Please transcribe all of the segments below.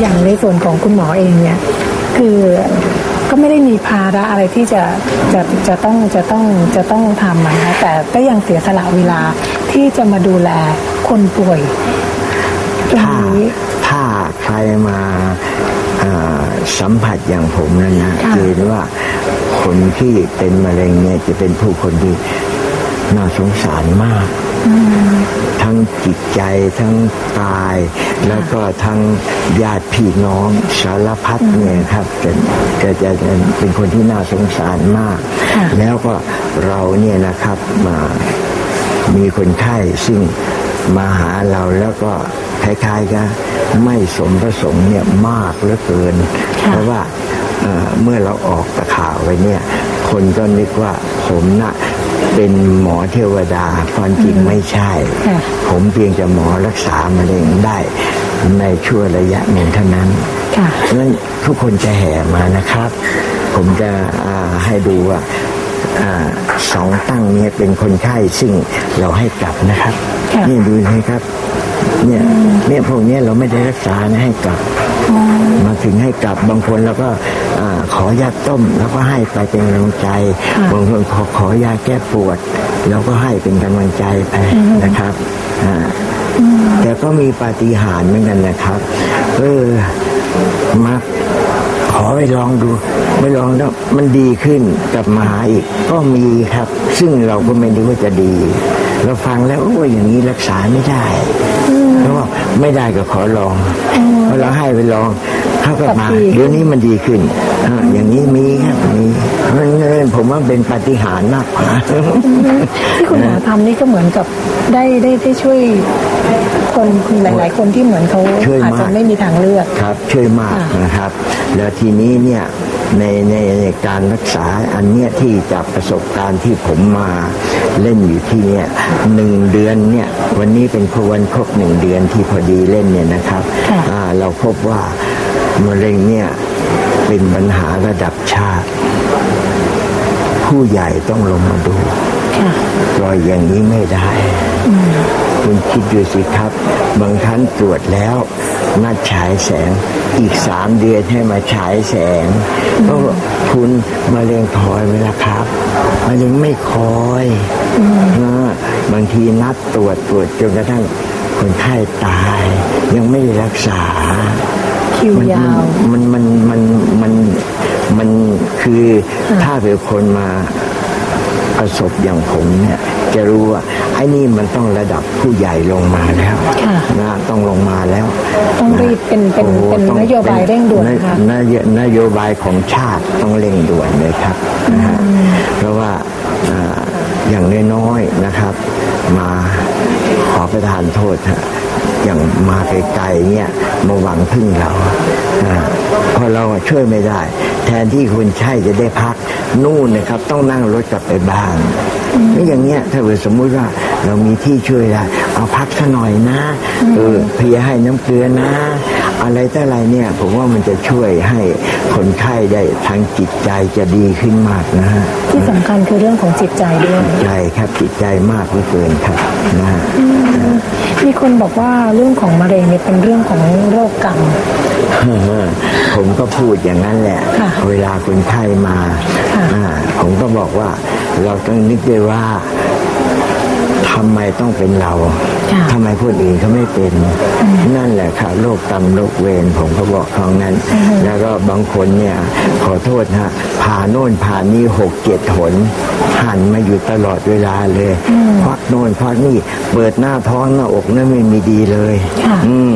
อย่างในส่วนของคุณหมอเองเนี่ยคือก็ไม่ได้มีภาระอะไรที่จะจะจะต้องจะต้องจะต้องทำนะคะแต่ก็ยังเสียสละเวลาที่จะมาดูแลคนป่วยตรงถ้านี้ถ้าใครมาเอ่อสัมผัสอย่างผมนั่นนะค่ะจะเห็นว่าคนที่เป็นมะเร็งเนี่ยจะเป็นผู้คนที่น่าสงสารมาก ทั้งจิตใจทั้งกาย แล้วก็ทั้งญาติพี่น้องสารพัดเนี่ยครับจะจะจะจะเป็นคนที่น่าสงสารมากค่ะแล้วก็เราเนี่ยนะครับมามีคนไข้ซึ่งมาหาเราแล้วก็คล้ายๆกันไม่สมประสงค์เนี่ยมากเหลือเกิน เพราะว่าเอ่อเมื่อเราออกตะข่าวไปเนี่ย คนก็นึกว่าผมน่ะ เป็นหมอเทวดาความจริงไม่ใช่ค่ะผมเพียงจะหมอรักษามะเร็งได้ ในช่วงระยะหนึ่งเท่านั้นค่ะเพราะฉะนั้นทุกคนจะแห่มานะครับ ผมจะอ่าให้ดูว่าอาสองตั้งเนี้เป็นคนไข้ซึ่งเราให้กลับนะครับค่ะนี่ดูนะครับ เนี่ยเนี่ยพวกเนี้ยเราไม่ได้รักษานะให้กลับ มาถึงให้กลับบางคนแล้วก็อาขอยาต้มแล้วก็ให้ไปเป็นกำลังใจค่ะบางคนขอขอยาแก้ปวด แล้วก็ให้เป็นกำลังใจไปนะครับอ่าแต่ก็มีปาฏิหาริย์เหมือนกันนะครับเออมาขอไปลองดูไปลองแล้วมันดีขึ้นกลับมาหาอีก ก็มีครับ ซึ่งเราก็ไม่รู้ว่าจะดี เราฟังแล้วโอ้ยอย่างนี้รักษาไม่ได้แล้วก็ ไม่ได้ก็ขอลองพอเราให้ไปลองเขาก็มากับดีเดี๋ยวนี้มันดีขึ้นอ่าอย่างนี้มีครับมีมันเงินผมว่าเป็นปาฏิหาริย์มากกว่าที่คุณหมอทำนี่ก็เหมือนกับได้ได้ได้ช่วยคนหลาย ๆ คนที่เหมือนเขาช่วยมากอาจจะไม่มีทางเลือกครับ ช่วยมากค่ะนะครับ แล้วทีนี้เนี่ย ในในในการรักษาอันเนี้ยที่จากประสบการณ์ที่ผมมาเล่นอยู่ที่เนี่ยหนึ่งเดือนเนี่ยวันนี้เป็นวันครบหนึ่งเดือนที่พอดีเล่นเนี่ยนะครับค่ะอ่าเราพบว่ามะเร็งเนี่ยเป็นปัญหาระดับชาติ ผู้ใหญ่ต้องลงมาดูค่ะปล่อยอย่างนี้ไม่ได้ คุณคิดดูสิครับ บางท่านตรวจแล้วนัดฉายแสงอีกสามเดือนให้มาฉายแสงเพราะว่าคุณมาเร็งคอยไหมล่ะครับมะเร็งไม่คอยนะบางทีนัดตรวจตรวจจนกระทั่งคนไข้ตาย ยังไม่ได้รักษาคิวมันยาวมันมันมันมันมันคือถ้าเป็นคนมา ประสบอย่างผมเนี่ยจะรู้ว่าไอ้นี่มันต้องระดับผู้ใหญ่ลงมาแล้วค่ะนะต้องลงมาแล้ว ต้องรีบเป็นเป็นโอ้โหเป็นต้องนโยบายเร่งด่วนนค่ะนโยนโยบายของชาติต้องเร่งด่วนเลยครับนะฮะเพราะ ไกลๆเนี่ยมาหวังพึ่งเราเพราะเราช่วยไม่ได้ แทนที่คุณใช่จะได้พักนู่นนะครับ ต้องนั่งรถกลับไปบ้านไม่อย่างเงี้ยถ้าเกิดสมมุติว่าเรามีที่ช่วยได้เอาพักซะหน่อยนะเออเพียให้น้ำเกลือนะ อะไรแต่อะไรเนี่ย ผมว่ามันจะช่วยให้คนไข้ได้ทางจิตใจจะดีขึ้นมากนะฮะที่สำคัญคือเรื่องของจิตใจด้วยใจครับจิตใจมากเหลือเกินครับนะฮะมีคนบอกว่าเรื่องของมะเร็งเนี่ยเป็นเรื่องของโรคกรรมผมก็พูดอย่างนั้นแหละค่ะเวลาคนไข้มาค่ะอ่าผมก็บอกว่าเราต้องนึกด้วยว่า ทำไมต้องเป็นเราค่ะทำไมคนอื่นเขาไม่เป็น นั่นแหละค่ะโรคกรรมโรคเวรผมก็บอกเขานั้น แล้วก็บางคนเนี่ยขอโทษฮะผ่าโน่นผ่านี่หกเจ็ดหนหันมาอยู่ตลอดเวลาเลยควักโน่นควักนี่ เปิดหน้าท้องหน้าอกนั่นไม่มีดีเลยค่ะอืม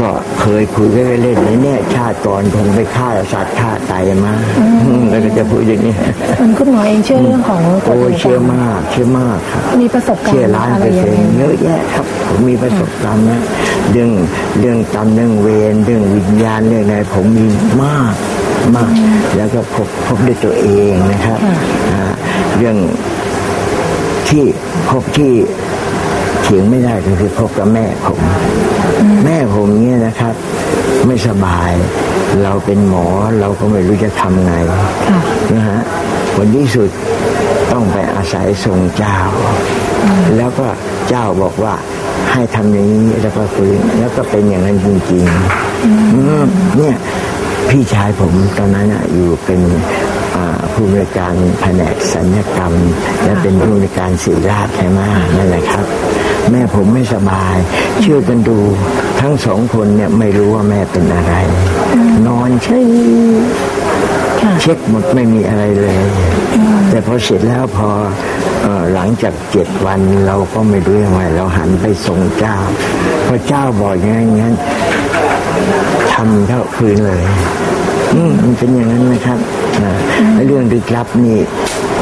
ก็เคยคุยกันเล่นๆในเนี่ยชาติก่อนคงไปฆ่าสัตว์ฆ่าไก่มาอืมแล้วก็จะพูดอย่างนี้คุณหมอเองเชื่อเรื่องของกฎโอ้แห่งกรรเชื่อมากเชื่อมากครับมีประสบการเชื่อณ์ล้านอะไรเปอร์ยังเซ็นไงต์เยอะแยะครับผมมีประสบการณ์นะเรื่องเรื่องกรรมเรื่องเวรเรื่องวิญญาณเรื่องอะไรผมมีมากมากแล้วก็พบพบด้วยตัวเองนะครับอ่าเรื่องที่พบที่เถียงไม่ได้ก็คือพบกับแม่ผม แม่ผมเนี่ยนะครับ ไม่สบาย เราเป็นหมอเราก็ไม่รู้จะทำไงค่ะนะฮะผลที่สุดต้องไปอาศัยทรงเจ้า แล้วก็เจ้าบอกว่าให้ทำอย่างนี้แล้วก็ฟื้นแล้วก็เป็นอย่างนั้นจริงๆอืมเนี่ยพี่ชายผมตอนนั้นอะอยู่เป็นอ่าผู้บริการแผนกสัญญกรรม และเป็นผู้บริการศิริราชใช่ไหมนั่นแหละครับ แม่ผมไม่สบาย ช่วยกันดูทั้งสองคนเนี่ยไม่รู้ว่าแม่เป็นอะไร นอนใช่ค่ะเช็คหมดไม่มีอะไรเลย แต่พอเสร็จแล้วพอเอ่อหลังจากเจ็ดวันเราก็ไม่รู้ยังไงเราหันไปส่งเจ้าพอเจ้าบอกอย่างนั้นอย่างนั้นทำเท่าคืนเลยอืมมันเป็นอย่างนั้นนะครับนะแล้วเรื่องลึกลับนี่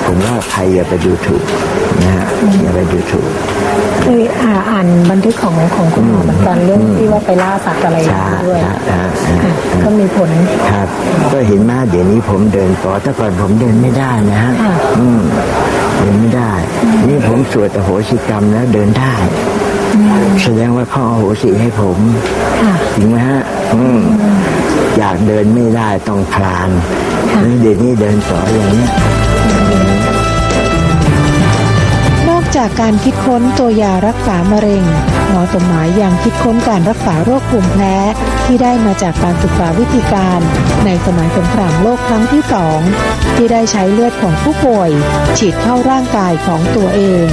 ผมว่าใครอย่าไปดูถูกนะฮะอย่าไปดูถูกเคยอ่าอ่านบันทึกของของคุณหมอเหมือนกันเรื่องที่ว่าไปล่าสัตว์อะไรอย่างนี้ด้วยใช่ใช่ใช่ค่ะก็มีผลครับ ก็เห็นมาเดี๋ยวนี้ผมเดินต่อแต่ก่อนผมเดินไม่ได้นะฮะค่ะอืมเดินไม่ได้ นี่ผมสวดอโหสิกรรมแล้วเดินได้แสดงว่าเขาอโหสิให้ผมค่ะจริงไหมฮะอืมอยากเดินไม่ได้ต้องคลานค่ะแล้วเดี๋ยวนี้เดินต่ออย่างเนี้ จากการคิดค้นตัวยารักษามะเร็ง หมอสมหมายยังคิดค้นการรักษาโรคภูมิแพ้ที่ได้มาจากการศึกษาวิธีการ ในสมัยสงครามโลกครั้งที่สองที่ได้ใช้เลือดของผู้ป่วย ฉีดเข้าร่างกายของตัวเอง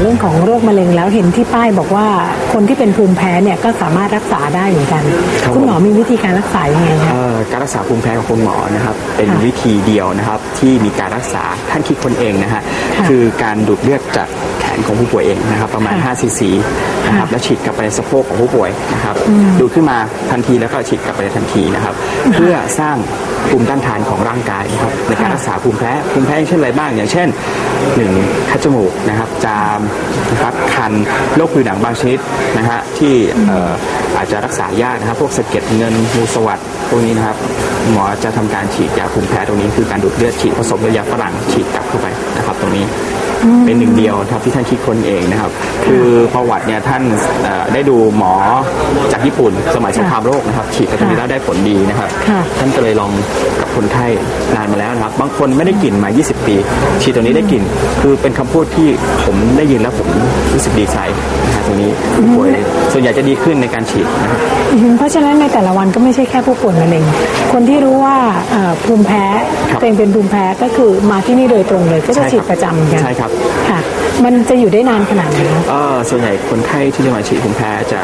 เรื่องของโรคมะเร็งแล้วเห็นที่ป้ายบอกว่าคนที่เป็นภูมิแพ้เนี่ยก็สามารถรักษาได้เหมือนกัน ครับคุณหมอมีวิธีการรักษายังไงคะ เอ่อการรักษาภูมิแพ้ของคุณหมอนะครับ เป็นค่ะวิธีเดียวนะครับที่มีการรักษาท่านคิดคนเองนะฮะค่ะ คือการดูดเลือดจากแข นของผู้ป่วยเองนะครับประมาณค่ะ5ซีซีนะครับค่ะแล้วฉีดกลับไปในสะโพกของผู้ป่วยนะครับดูดขึ้นมาทันทีแล้วก็ฉีดกลับไปในทันทีนะครับเพื่อสร้างภูมิต้านทานของร่างกายนะครับในการค่ะรักษาภูมิแพ้ภูมิแพ้อย่างเช่นอะไรบ้าง อย่างเช่นหนึ่งคัดจมูกนะครับจามนะครับคันโรคผิวหนังบางชนิดนะฮะที่เอ่ออาจจะรักษายากนะครับ พวกสะเก็ดเงินงูสวัสดพวกนี้นะครับหมอจะทำการฉีดยาภูมิแพ้ตรงนี้คือการดูดเลือดฉีดผสมกับยาฝรั่งฉีดกลับเข้าไปนะครับตรงนี้ เป็นหนึ่งเดียวนะครับที่ท่านคิดค้นเองนะครับ คือประวัติเนี่ยท่านเอ่อได้ดูหมอจากญี่ปุ่นสมัยสงครามโลกนะครับฉีดไปตรงนี้แล้วได้ผลดีนะครับ ค่ะ ท่านก็เลยลองกับคนไข้นานมาแล้วนะครับ บางคนไม่ได้กลิ่นมา 20 ปี ฉีดตัวนี้ได้กลิ่น คือเป็นคำพูดที่ผมได้ยินแล้วผมรู้สึกดีใจนะฮะตรงนี้ผู้ป่วยส่วนใหญ่จะดีขึ้นในการฉีดนะครับ อือฮึเพราะฉะนั้นในแต่ละวันก็ไม่ใช่แค่ผู้ป่วยมะเร็ง คนที่รู้ว่าเอ่อ ภูมิแพ้ครับตัวเองเป็นภูมิแพ้ก็คือมาที่นี่โดยตรงเลยก็จะใช่ครับฉีดประจำกันใช่ครับ ค่ะ มันจะอยู่ได้นานขนาดไหนคะเอ่อส่วนใหญ่คนไข้ที่จะมาฉีดภูมิแพ้จะ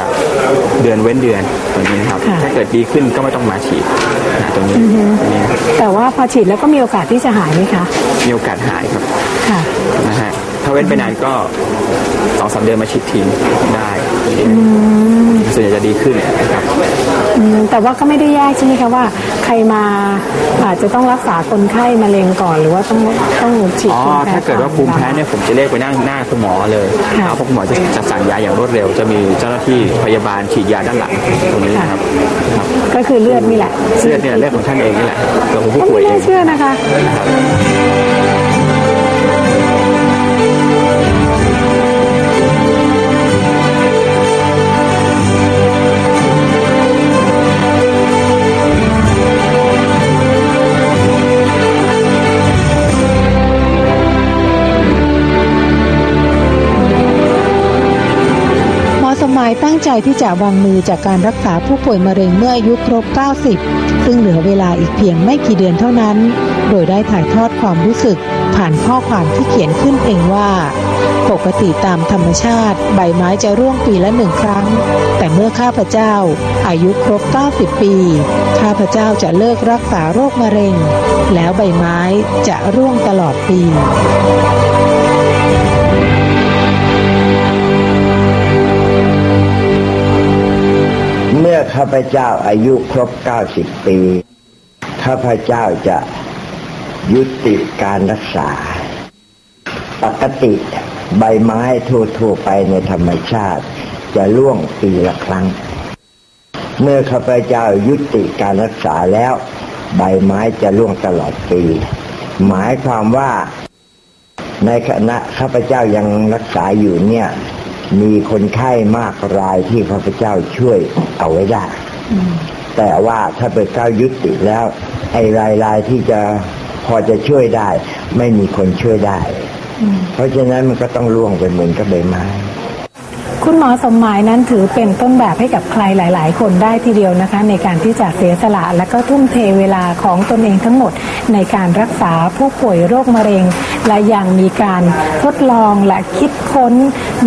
เดือนเว้นเดือนตรงนี้นะครับ ค่ะ ถ้าเกิดดีขึ้นก็ไม่ต้องมาฉีดนะตรงนี้ตรงนี้นะครับแต่ว่าพอฉีดแล้วก็มีโอกาสที่จะหายไหมคะมีโอกาสหายครับค่ะ นะฮะถ้าเว้นไปนานก็สองสามเดือนมาฉีดทีได้ส่วนใหญ่จะดีขึ้นนะครับ อืมแต่ว่าก็ไม่ได้แยกใช่ไหมคะว่า ใครมาอาจจะต้องรักษาคนไข้มะเร็งก่อนหรือว่าต้องต้องฉีดอ๋อ ภูมิแพ้ถ้าเกิดว่าภูมิแพ้เนี่ยผมจะเรียกไปนั่งหน้าคุณหมอเลยค่ะเพราะคุณหมอจะจะสั่งยาอย่างรวดเร็ว จะมีเจ้าหน้าที่พยาบาลฉีดยาด้านหลังตรงนี้นะครับครับก็คือเลือดนี่แหละเลือดเนี่ยเลือดของท่านเองนี่แหละตัวของผู้ก็ป่วยไม่เอน่าง เชื่อนะคะายตั้งใจที่จะวางมือจากการรักษาผู้ป่วยมะเร็งเมื่ออายุครบ 90 ซึ่งเหลือเวลาอีกเพียงไม่กี่เดือนเท่านั้น โดยได้ถ่ายทอดความรู้สึกผ่านข้อความที่เขียนขึ้นเองว่า ปกติตามธรรมชาติ ใบไม้จะร่วงปีละหนึ่งครั้ง แต่เมื่อข้าพเจ้า อายุครบ 90 ปี ข้าพเจ้าจะเลิกรักษาโรคมะเร็ง แล้วใบไม้จะร่วงตลอดปี มื่อข้าพเจ้าอายุครบ90ปี ข้าพเจ้าจะยุติการรักษา ปกติใบไม้ทั่วๆไปในธรรมชาติ จะร่วงปีละครั้ง เมื่อข้าพเจ้ายุติการรักษาแล้ว ใบไม้จะร่วงตลอดปี หมายความว่าในขณะข้าพเจ้ายังรักษาอยู่เนี่ย มีคนไข้มากรายที่ข้าพเจ้าช่วยเอาไว้ได้ แต่ว่าถ้าเปิดเก้ายุติแล้ว ไอ้รายรายที่จะพอจะช่วยได้ ไม่มีคนช่วยได้ เพราะฉะนั้นมันก็ต้องล่วงไปเหมือนกับใบไม้ คุณหมอสมหมายนั้นถือเป็นต้นแบบให้กับใครหลาย ๆ คนได้ทีเดียวนะคะ ในการที่จะเสียสละและก็ทุ่มเทเวลาของตนเองทั้งหมด ในการรักษาผู้ป่วยโรคมะเร็ง และยังมีการทดลองและคิดค้น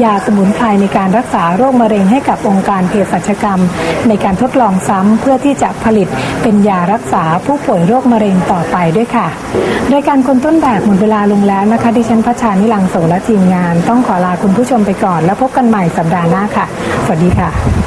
ยาสมุนไพรในการรักษาโรคมะเร็งให้กับองค์การเภสัชกรรม ในการทดลองซ้ำเพื่อที่จะผลิตเป็นยารักษาผู้ป่วยโรคมะเร็งต่อไปด้วยค่ะรายการคนต้นแบบหมดเวลาลงแล้วนะคะดิฉันพัชชานิลังโสและทีมงาน ต้องขอลาคุณผู้ชมไปก่อน แล้วพบกันใหม่สัปดาห์หน้าค่ะ สวัสดีค่ะ